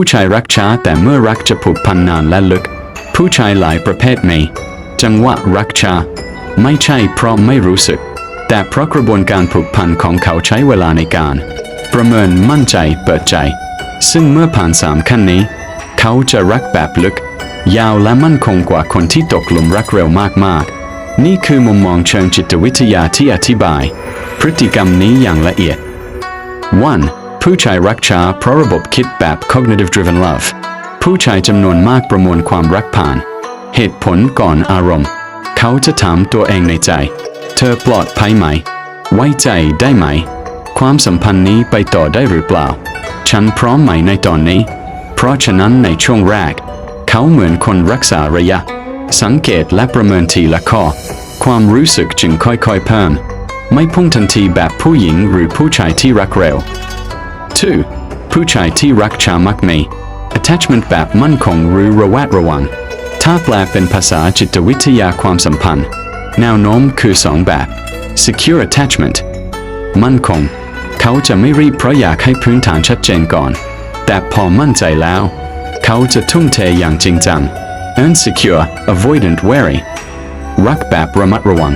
ผู้ชายรักช้าแต่เมื่อรักจะผูกพันนานและลึก ผู้ชายหลายประเภทมีจังหวะรักช้าไม่ใช่เพราะไม่รู้สึก แต่เพราะกระบวนการผูกพันของเขาใช้เวลาในการ ประเมินมั่นใจเปิดใจ ซึ่งเมื่อผ่านสามขั้นนี้ เขาจะรักแบบลึก ยาวและมั่นคงกว่าคนที่ตกหลุมรักเร็วมากๆ นี่คือมุมมองเชิงจิตวิทยาที่อธิบาย พฤติกรรมนี้อย่างละเอียด 1. ผู้ชายรักช้าเพราะระบบคิดแบบ cognitive driven love ผู้ชายจำนวนมากประมวลความรักผ่าน เหตุผลก่อนอารมณ์ เขาจะถามตัวเองในใจ เธอปลอดภัยไหม ไว้ใจได้ไหม ความสัมพันธ์นี้ไปต่อได้หรือเปล่า ฉันพร้อมไหมในตอนนี้ เพราะฉะนั้นในช่วงแรก เขาเหมือนคนรักษาระยะ สังเกตและประเมินทีละข้อ ความรู้สึกจึงค่อยๆเพิ่ม ไม่พุ่งทันทีแบบผู้หญิงหรือผู้ชายที่รักเร็ว 2. ผู้ชายที่รักช้ามักมี attachment แบบมั่นคงหรือระแวดระวัง ถ้าแปลเป็นภาษาจิตวิทยาความสัมพันธ์ แนวโน้มคือสองแบบ secure attachment มั่นคง เขาจะไม่รีบเพราะอยากให้พื้นฐานชัดเจนก่อน แต่พอมั่นใจแล้ว เขาจะทุ่มเทอย่างจริงจัง insecure avoidant wary รักแบบระมัดระวัง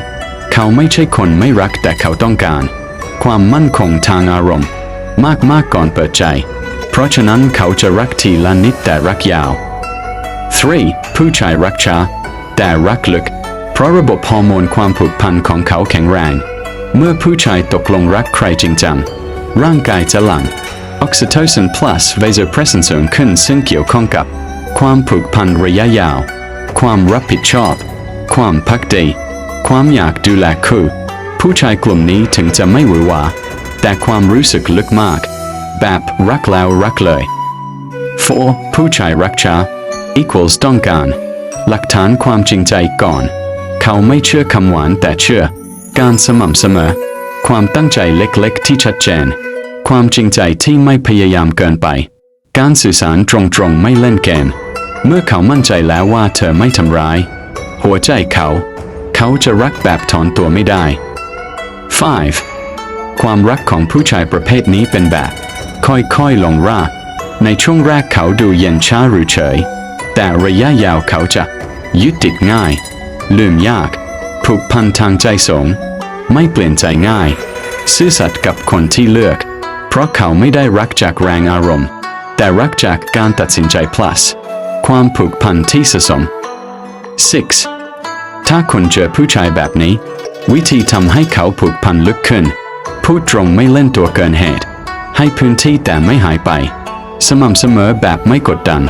เขาไม่ใช่คนไม่รักแต่เขาต้องการ ความมั่นคงทางอารมณ์ มากมากๆก่อนเปิดใจ เพราะฉะนั้นเขาจะรักทีละนิดแต่รักยาว 3. ผู้ชายรักช้าแต่รักลึก เพราะระบบฮอร์โมนความผูกพันของเขาแข็งแรง เมื่อผู้ชายตกลงรักใครจริงจัง ร่างกายจะหลั่ง oxytocin plus vasopressin สูงขึ้นซึ่งเกี่ยวข้องกับ ความผูกพันระยะยาว ความรับผิดชอบ ความพักดี ความอยากดูแลคู่ ผู้ชายกลุ่มนี้ถึงจะไม่หวือหวา แต่ความรู้สึกลึกมาก แบบรักแล้วรักเลย 4. ผู้ชายรักชา equals ต้องการ หลักฐานความจริงใจก่อน เขาไม่เชื่อคำหวานแต่เชื่อ การสม่ำเสมอ ความตั้งใจเล็กๆ ที่ชัดเจน ความจริงใจที่ไม่พยายามเกินไป การสื่อสารตรงๆ ไม่เล่นเกม เมื่อเขามั่นใจแล้วว่าเธอไม่ทำร้าย หัวใจเขา เขาจะรักแบบถอนตัวไม่ได้ 5. ความรักของผู้ชายประเภทนี้เป็นแบบ ค่อยๆลงราก ในช่วงแรกเขาดูเย็นช้าหรือเฉย แต่ระยะยาวเขาจะยึดติดง่าย ลืมยาก ผูกพันทางใจสงไม่เปลี่ยนใจง่าย ซื่อสัตย์กับคนที่เลือก เพราะเขาไม่ได้รักจากแรงอารมณ์ แต่รักจากการตัดสินใจ plus ความผูกพันที่สะสม 6. ถ้าคุณเจอผู้ชายแบบนี้ วิธีทำให้เขาผูกพันลึกขึ้น พูดตรงไม่เล่นตัวเกินเหตุ ให้พื้นที่แต่ไม่หายไป สม่ำเสมอแบบไม่กดดัน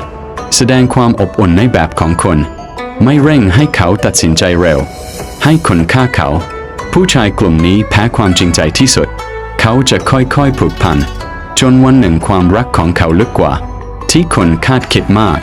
แสดงความอบอุ่นในแบบของคุณไม่เร่งให้เขาตัดสินใจเร็ว ให้คุณค่าเขา ผู้ชายกลุ่มนี้แพ้ความจริงใจที่สุด เขาจะค่อยๆผูกพัน จนวันหนึ่งความรักของเขาลึกกว่า ที่คุณคาดคิดมาก